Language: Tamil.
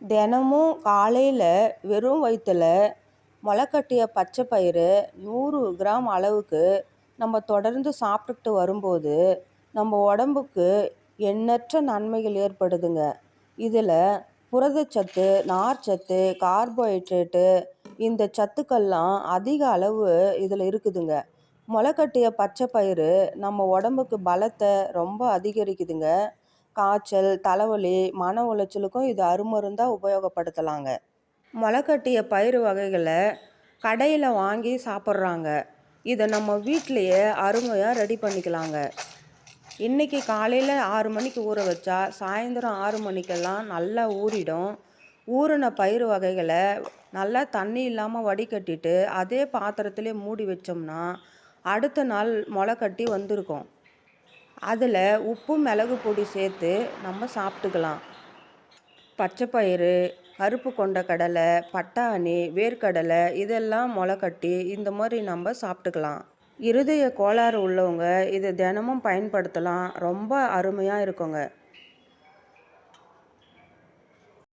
தினமும் காலையில் வெறும் வயிற்றில் முளைக்கட்டிய பச்சை பயிறு நூறு கிராம் அளவுக்கு நம்ம தொடர்ந்து சாப்பிட்டுட்டு வரும்போது நம்ம உடம்புக்கு எண்ணற்ற நன்மைகள் ஏற்படுதுங்க. இதில் புரதச்சத்து நார்ச்சத்து கார்போஹைட்ரேட்டு இந்த சத்துக்கள்லாம் அதிக அளவு இதில் இருக்குதுங்க. முளைக்கட்டிய பச்சை பயிறு நம்ம உடம்புக்கு பலத்தை ரொம்ப அதிகரிக்குதுங்க. காய்ச்சல் தலைவலி மன உளைச்சலுக்கும் இது அருமருந்தாக உபயோகப்படுத்தலாங்க. முளைக்கட்டிய பயிறு வகைகளை கடையில் வாங்கி சாப்பிட்றாங்க. இதை நம்ம வீட்டிலையே அருமையாக ரெடி பண்ணிக்கலாங்க. இன்றைக்கி காலையில் ஆறு மணிக்கு ஊற வச்சா சாயந்தரம் ஆறு மணிக்கெல்லாம் நல்லா ஊறிடும். ஊறின பயிறு வகைகளை நல்லா தண்ணி இல்லாமல் வடிகட்டிட்டு அதே பாத்திரத்திலே மூடி வச்சோம்னா அடுத்த நாள் முளை கட்டி வந்திருக்கும். அதில் உப்பு மிளகு பொடி சேர்த்து நம்ம சாப்பிட்டுக்கலாம். பச்சை பயிறு கருப்பு கொண்ட கடலை பட்டாணி வேர்க்கடலை இதெல்லாம் முளை கட்டி இந்த மாதிரி நம்ம சாப்பிட்டுக்கலாம். இருதய கோளாறு உள்ளவங்க இதை தினமும் பயன்படுத்தலாம். ரொம்ப அருமையாக இருக்குங்க.